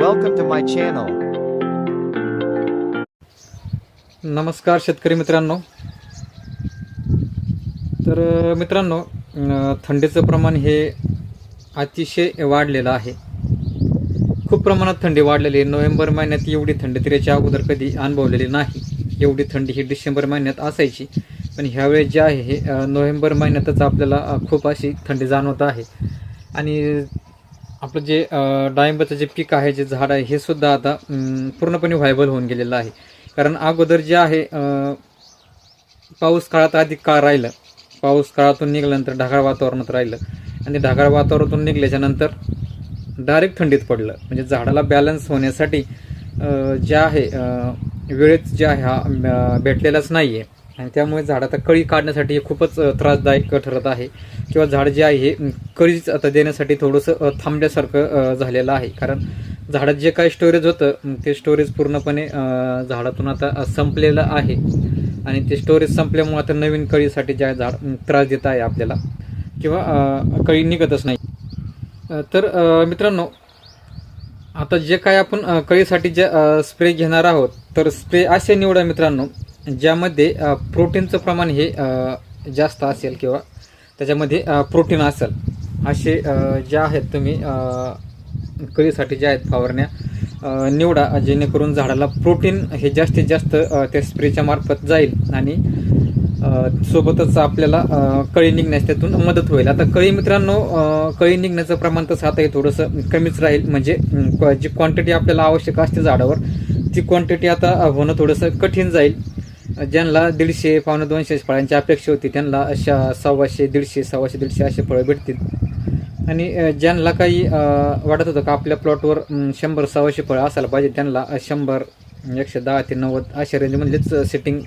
Welcome to my channel नमस्कार शेतकरी मित्रांनो. तर मित्रांनो थंडीचं प्रमाण हे अतिशय वाढलेलं आहे. खूप प्रमाणात थंडी वाढलेली आहे. नोव्हेंबर महिन्यात एवढी थंडी तर अगोदर कधी अनुभवलेली नाही. एवढी थंडी ही डिसेंबर महिन्यात असायची. पण ह्यावेळेस जे आहे हे नोव्हेंबर महिन्यातच आपल्याला खूप अशी थंडी जाणवत आहे. आणि आपलं जे डाळिंबाचं जे पीक आहे जे झाड आहे हे सुद्धा आता पूर्णपणे व्हायबल होऊन गेलेलं आहे. कारण अगोदर जे आहे पाऊस काळात अधिक काळ राहिलं. पाऊस काळातून निघाल्यानंतर ढगाळ वातावरणात राहिलं. आणि ढगाळ वातावरणातून निघल्याच्या नंतर डायरेक्ट थंडीत पडलं. म्हणजे झाडाला बॅलन्स होण्यासाठी जे आहे वेळेत जे आहे हा भेटलेलाच नाही आहे आणि त्यामुळे झाडाचा कळी काढण्यासाठी हे खूपच त्रासदायक ठरत आहे. किंवा झाड जे आहे हे कळीच आता देण्यासाठी थोडंसं थांबल्यासारखं झालेलं आहे. कारण झाडात जे काही स्टोरेज होतं ते स्टोरेज पूर्णपणे झाडातून आता संपलेलं आहे. आणि ते स्टोरेज संपल्यामुळे आता नवीन कळीसाठी जे झाड त्रास देत आहे आपल्याला किंवा कळी निघतच नाही. तर मित्रांनो आता जे काय आपण कळीसाठी जे स्प्रे घेणार आहोत तर स्प्रे असे निवडा मित्रांनो ज्यामध्ये प्रोटीनचं प्रमाण हे जास्त असेल किंवा त्याच्यामध्ये प्रोटीन असेल असे ज्या जे आहेत तुम्ही कळीसाठी ज्या आहेत फवारण्या निवडा जेणेकरून झाडाला प्रोटीन हे जास्तीत जास्त त्या स्प्रेच्या मार्फत जाईल आणि सोबतच आपल्याला कळी निघण्यास त्यातून मदत होईल. आता कळी मित्रांनो कळी निघण्याचं प्रमाण तसं आता हे थोडंसं कमीच राहील. म्हणजे जी क्वांटिटी आपल्याला आवश्यक असते झाडावर ती क्वांटिटी आता होणं थोडंसं कठीण जाईल. ज्यांना दीडशे पावणे दोनशे फळांची अपेक्षा होती त्यांना अशा सव्वाशे दीडशे सव्वाशे दीडशे असे फळं भेटतील. आणि ज्यांना काही वाटत होतं का आपल्या प्लॉटवर शंभर सव्वाशे फळं असायला पाहिजे त्यांना शंभर एकशे दहा ते नव्वद अशा रेंजमधलीच सेटिंग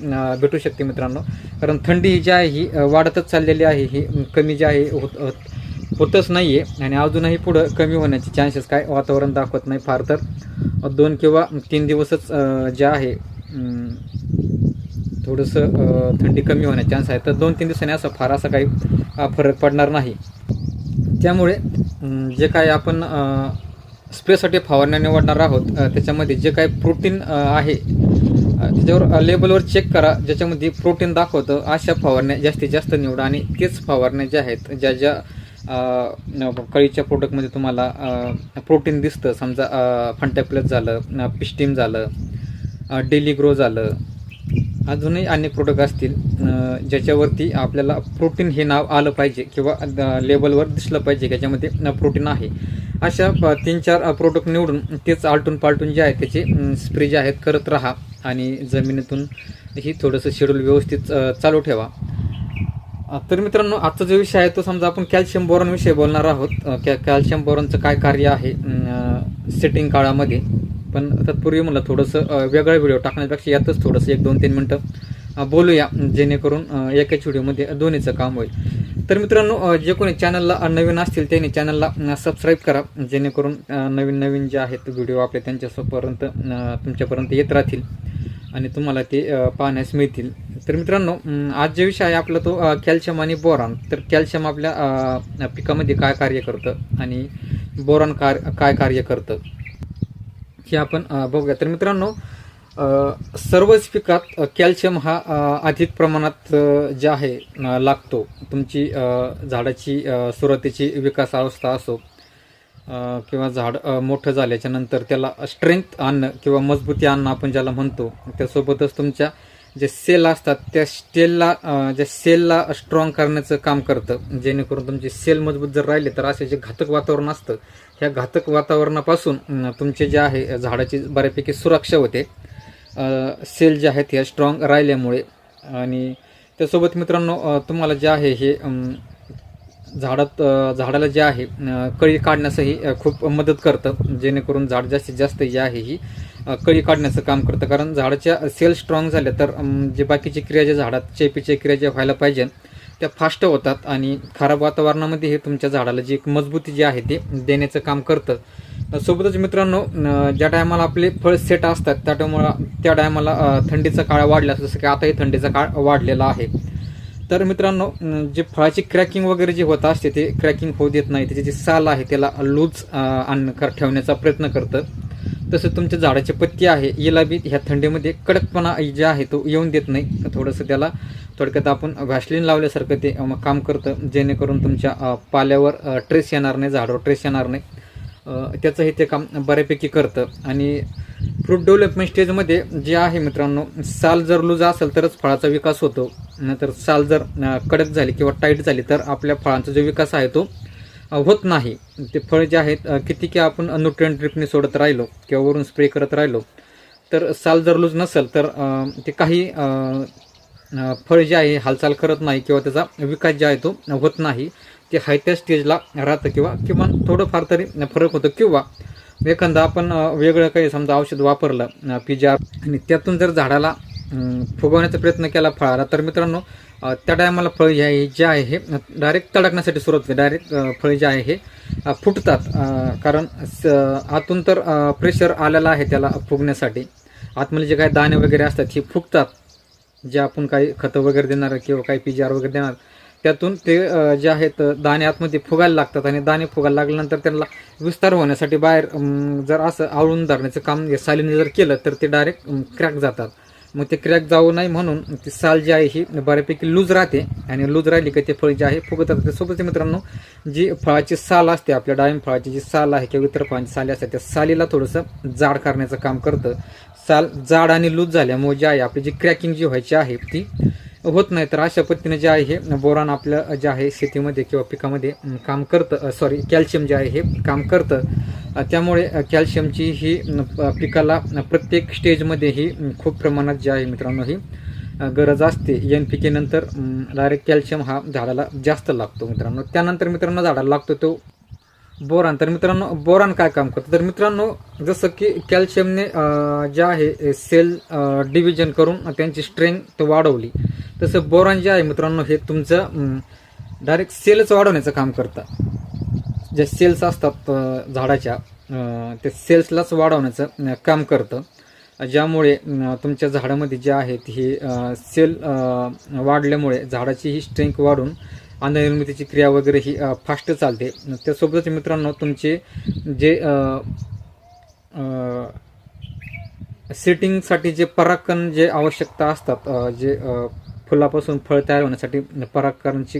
भेटू शकते मित्रांनो. कारण थंडी जी आहे ही वाढतच चाललेली आहे ही कमी जी आहे होत होत- होतच नाही आहे आणि अजूनही पुढं कमी होण्याचे चान्सेस काय वातावरण दाखवत नाही फार तर. दोन किंवा तीन दिवसच जे आहे थोडंसं थंडी कमी होण्याचे चान्स आहे तर दोन तीन दिवसांनी असं फार असा काही फरक पडणार नाही. त्यामुळे जे काय आपण स्प्रेसाठी फवारण्या निवडणार आहोत त्याच्यामध्ये जे काही प्रोटीन आहे त्याच्यावर लेबलवर चेक करा ज्याच्यामध्ये प्रोटीन दाखवतं अशा फवारण्या जास्तीत जास्त निवडा. आणि तेच फवारण्या ज्या आहेत ज्या ज्या कळीच्या प्रोडक्टमध्ये तुम्हाला प्रोटीन दिसतं. समजा फंटा प्लस झालं पिस्टीम झालं डेली ग्रो झालं अजूनही अनेक प्रोडक्ट असतील ज्याच्यावरती आपल्याला प्रोटीन हे नाव आलं पाहिजे किंवा द- लेबलवर दिसलं पाहिजे की प्रोटीन आहे. अशा तीन चार प्रोडक्ट निवडून तेच आलटून पालटून जे आहे त्याचे स्प्रे जे आहेत करत राहा आणि जमिनीतून ही थोडंसं शेड्यूल व्यवस्थित चालू ठेवा. तर मित्रांनो आजचा जो विषय आहे तो समजा आपण कॅल्शियम बोरॉनविषयी बोलणार आहोत. कॅ कॅल्शियम बोरॉनचं काय कार्य आहे सेटिंग काळामध्ये. पण तत्पूर्वी मला थोडंसं वेगळा व्हिडिओ टाकण्यापेक्षा यातच थोडंसं एक दोन तीन मिनटं बोलूया जेणेकरून एकाच व्हिडिओमध्ये दोन्हीचं काम होईल. तर मित्रांनो जे कोणी चॅनलला नवीन असतील त्यांनी चॅनलला सबस्क्राईब करा जेणेकरून नवीन नवीन जे आहेत व्हिडिओ आपले त्यांच्यापर्यंत तुमच्यापर्यंत येत राहतील आणि तुम्हाला ते पाहण्यास मिळतील. तर मित्रांनो आज जे विषय आहे आपला तो कॅल्शियम आणि बोरॉन. तर कॅल्शियम आपल्या पिकामध्ये काय कार्य करतं आणि बोरॉन कार काय कार्य करतं? हे आपण बघूया. तर मित्रांनो सर्वच पिकात कॅल्शियम हा अधिक प्रमाणात जे आहे लागतो. तुमची झाडाची सुरुवातीची विकास अवस्था असो किंवा झाड मोठं झाल्याच्यानंतर त्याला स्ट्रेंथ आणणं किंवा मजबूती आणणं आपण ज्याला म्हणतो त्यासोबतच तुमच्या जे सेल असतात त्या स्टेलला ज्या सेलला स्ट्रॉंग करण्याचं काम करतं. जेणेकरून तुमचे सेल मजबूत जर राहिले तर असे जे घातक वातावरण असतं ह्या घातक वातावरणापासून तुमचे जे आहे झाडाची बऱ्यापैकी सुरक्षा होते. सेल जे आहेत ह्या स्ट्रॉंग राहिल्यामुळे आणि त्यासोबत मित्रांनो तुम्हाला जे आहे हे झाडात झाडाला जे आहे कळी काढण्यासही खूप मदत करतं. जेणेकरून झाड जास्तीत जास्त जे आहे ही कळी काढण्याचं काम करतं. कारण झाडाच्या सेल स्ट्रॉंग झाल्या तर जे बाकीची क्रिया ज्या झाडात चेपीच्या क्रिया ज्या व्हायला पाहिजे त्या फास्ट होतात आणि खराब वातावरणामध्ये हे तुमच्या झाडाला जी एक मजबूती जी आहे ते देण्याचं काम करतं. सोबतच मित्रांनो ज्या टायमाला आपले फळ सेट असतात त्या टायमाला त्या टायमाला थंडीचा काळ वाढला जसं की आताही थंडीचा काळ वाढलेला आहे. तर मित्रांनो जे फळाची क्रॅकिंग वगैरे जे होत असते ते क्रॅकिंग होऊ देत नाही. त्याची जी साल आहे त्याला लूज अन्न ठेवण्याचा प्रयत्न करतं. तसं तुमच्या झाडाची पत्ती आहे याला बी ह्या थंडीमध्ये कडकपणा जे आहे तो येऊन देत नाही. थोडंसं त्याला थोडक्यात आपण व्हॅसलिन लावल्यासारखं ते काम करतं. जेणेकरून तुमच्या पाल्यावर ट्रेस येणार नाही झाडावर ट्रेस येणार नाही. त्याचंही ते काम बऱ्यापैकी करतं. आणि फ्रूट डेव्हलपमेंट स्टेजमध्ये जे आहे मित्रांनो साल जर लूज असेल तरच फळाचा विकास होतो. नंतर साल जर कडक झाली किंवा टाईट झाली तर आपल्या फळांचा जो विकास आहे तो होत नाही. ते फळ जे आहेत किती की आपण न्यूट्रिएंट ड्रिपने सोडत राहिलो किंवा वरून स्प्रे करत राहिलो तर साल जर लूज नसेल तर ते काही फळ जे आहे हालचाल करत नाही किंवा त्याचा विकास जे आहे तो होत नाही. ते हाय त्या स्टेजला राहतं किंवा किमान थोडंफार तरी फरक होतो. किंवा एखादा आपण वेगळं काही समजा औषध वापरलं पिजार आणि त्यातून जर झाडाला फुगवण्याचा प्रयत्न केला फळाला तर मित्रांनो त्या टायमाला फळ जे आहे जे आहे हे डायरेक्ट तडकण्यासाठी सुरुवात होते. डायरेक्ट फळ जे आहे हे फुटतात. कारण स- आतून तर प्रेशर आलेला आहे त्याला फुगण्यासाठी. आतमध्ये जे काही दाणे वगैरे असतात हे फुगतात. जे आपण काही खतं वगैरे देणार किंवा काही पिजार वगैरे देणार त्यातून ते जे आहेत दाणे आतमध्ये फुगायला लागतात आणि दाणे फुगायला लागल्यानंतर त्यांना विस्तार होण्यासाठी बाहेर जर असं आवळून धरण्याचं काम सालीने जर केलं तर ते डायरेक्ट क्रॅक जातात. मग ते क्रॅक जाऊ नये म्हणून ती साल जी आहे ही बऱ्यापैकी लूज राहते आणि लूज राहिली की ते फळ जे आहे फुगत राहते. सोबत मित्रांनो जी फळाची साल असते आपल्या डाळिंब फळाची जी साल आहे किंवा इतर फळांची साली असते त्या सालीला थोडंसं जाड करण्याचं काम करतं. साल जाड आणि लूज झाल्यामुळे जी आहे आपली जी क्रॅकिंग जी व्हायची आहे ती होत नाही तर अशा पद्धतीने जे आहे हे बोरान आपलं जे आहे शेतीमध्ये किंवा पिकामध्ये काम करतं सॉरी कॅल्शियम जे आहे हे काम करतं. त्यामुळे कॅल्शियमची ही पिकाला प्रत्येक स्टेजमध्ये ही खूप प्रमाणात जे आहे मित्रांनो ही गरज असते. एन पी के नंतर डायरेक्ट कॅल्शियम हा झाडाला जास्त लागतो मित्रांनो. त्यानंतर मित्रांनो झाडाला लागतो तो बोरान. तर मित्रांनो बोरान काय काम करतं? तर मित्रांनो जसं की कॅल्शियमने जे आहे सेल डिव्हिजन करून त्यांची स्ट्रेंथ वाढवली. तसं बोरान जे आहे मित्रांनो हे तुमचं डायरेक्ट सेलच वाढवण्याचं काम करतं. जे सेल्स असतात झाडाच्या ते सेल्सलाच वाढवण्याचं काम करतं. ज्यामुळे तुमच्या झाडामध्ये जे आहेत हे सेल वाढल्यामुळे झाडाची ही स्ट्रेंथ वाढून अन्ननिर्मितीची क्रिया वगैरे ही फास्ट चालते. त्यासोबतच मित्रांनो तुमचे जे सिटिंगसाठी सेटिंगसाठी जे परागकण जे आवश्यकता असतात जे फुलापासून फळ तयार होण्यासाठी परागकणची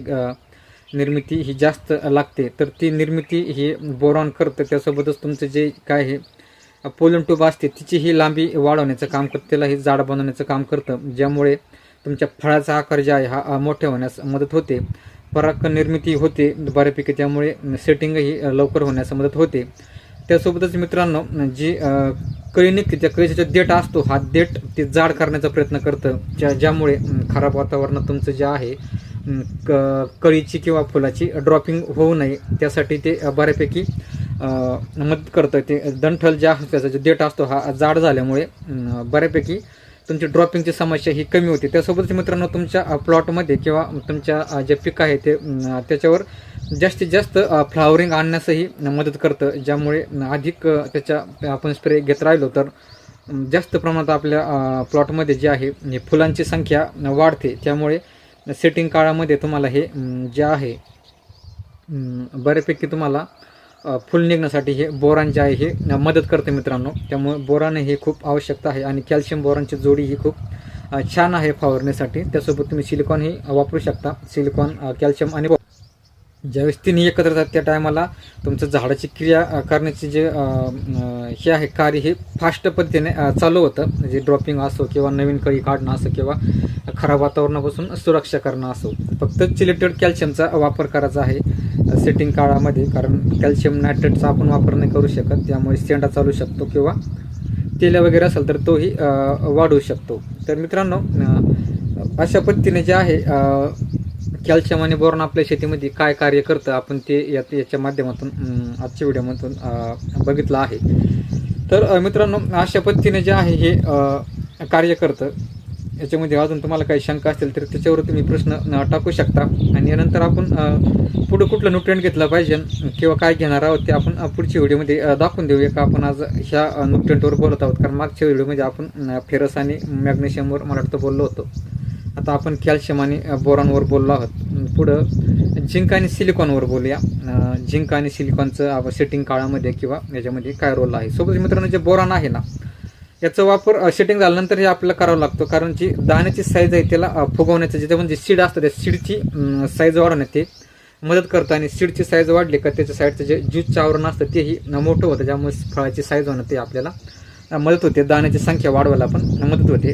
निर्मिती ही जास्त लागते. तर ती निर्मिती ही बोरॉन करतं. त्यासोबतच तुमचं जे काय हे पोलन ट्यूब असते तिची ही लांबी वाढवण्याचं काम करतं. त्याला ही जाड बनवण्याचं काम करतं ज्यामुळे तुमच्या फळाचा आकार जे आहे हा मोठ्या होण्यास मदत होते. परागकण निर्मिती होते बऱ्यापैकी त्यामुळे सेटिंगही लवकर होण्यास मदत होते. त्यासोबतच मित्रांनो जी अं, कळी निघते त्या कळीचा देठ असतो हा देठ ते जाड करण्याचा प्रयत्न करतं ज्या ज्यामुळे खराब वातावरणात तुमचं जे आहे क- कळीची किंवा फुलाची ड्रॉपिंग होऊ नये. त्यासाठी ते बऱ्यापैकी मदत करतं. ते दंठल ज्या त्याचा जो देठ असतो हा जाड झाल्यामुळे बऱ्यापैकी तुमची ड्रॉपिंगची समस्या ही कमी होते. त्यासोबतच मित्रांनो तुमच्या प्लॉटमध्ये किंवा तुमच्या जे पिकं आहे ते त्याच्यावर जास्तीत जास्त फ्लावरिंग आणण्यासही मदत करतं. ज्यामुळे अधिक त्याच्या आपण स्प्रे घेत राहिलो तर जास्त प्रमाणात आपल्या प्लॉटमध्ये जे आहे फुलांची संख्या वाढते. त्यामुळे सेटिंग काळामध्ये तुम्हाला हे जे आहे बऱ्यापैकी तुम्हाला फुल निघण्यासाठी हे बोरान जे आहे हे मदत करते मित्रांनो. त्यामुळे बोरान हे खूप आवश्यकता आहे आणि कॅल्शियम बोरानची जोडी ही खूप छान आहे फवारण्यासाठी त्यासोबत तुम्ही सिलिकॉन ही वापरू शकता. सिलिकॉन कॅल्शियम आणि ज्यावेळेस तिन्ही एकत्र येतात त्या टायमाला तुमचं झाडाची क्रिया करण्याची जे हे आहे कार्य हे फास्ट पद्धतीने चालू होतं. म्हणजे ड्रॉपिंग असो किंवा नवीन कळी काढणं असो किंवा खराब वातावरणापासून सुरक्षा करणं असो. फक्त चिलेटेड कॅल्शियमचा वापर करायचा आहे सेटिंग काळामध्ये. कारण कॅल्शियम नायट्रेटचा आपण वापर नाही करू शकत. त्यामुळे सेंडा चालू शकतो किंवा तेल वगैरे असेल तर तोही वाढू शकतो. तर मित्रांनो अशा पद्धतीने जे आहे कॅल्शियम आणि बोरॉन आपल्या शेतीमध्ये काय कार्य करतं आपण ते यात याच्या माध्यमातून आजच्या व्हिडिओमधून बघितलं आहे. तर मित्रांनो अशा पद्धतीने जे आहे हे कार्य करतं. याच्यामध्ये अजून तुम्हाला काही शंका असतील तर त्याच्यावर तुम्ही प्रश्न टाकू शकता. आणि यानंतर आपण पुढं कुठलं न्यूट्रिएंट घेतलं पाहिजे किंवा काय घेणार आहोत ते आपण पुढच्या व्हिडिओमध्ये दाखवून देऊया का आपण आज ह्या न्यूट्रिएंटवर बोलत आहोत. कारण मागच्या व्हिडिओमध्ये आपण फेरस आणि मॅग्नेशियमवर मला वाटतं बोललो होतो. आता आपण कॅल्शियम आणि बोरॉनवर बोललो आहोत. पुढं झिंक आणि सिलिकॉनवर बोलूया. झिंक आणि सिलिकॉनचं सेटिंग काळामध्ये किंवा याच्यामध्ये काय रोल आहे? सोबत मित्रांनो जे बोरॉन आहे ना याचा वापर सेटिंग झाल्यानंतर हे आपल्याला करावा लागतो. कारण जी दाण्याची साईज आहे त्याला फुगवण्याचं जिथे म्हणजे सीड असतं त्या सीडची साईज वाढवण्यात ते मदत करतं. आणि सीडची साईज वाढली का त्याच्या साईडचं जे ज्यूसचं आवरण असतं तेही मोठं होतं. ज्यामुळे फळाची साईज होणं ते आपल्याला मदत होते. दाण्याची संख्या वाढवायला पण मदत होते.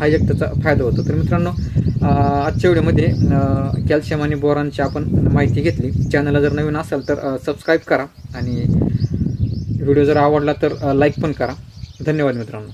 हा एक त्याचा फायदा होतो. तर मित्रांनो आजच्या व्हिडिओमध्ये कॅल्शियम आणि बोरांची आपण माहिती घेतली. चॅनलला जर नवीन असाल तर सबस्क्राईब करा आणि व्हिडिओ जर आवडला तर लाईक पण करा. धन्यवाद मित्रांनो.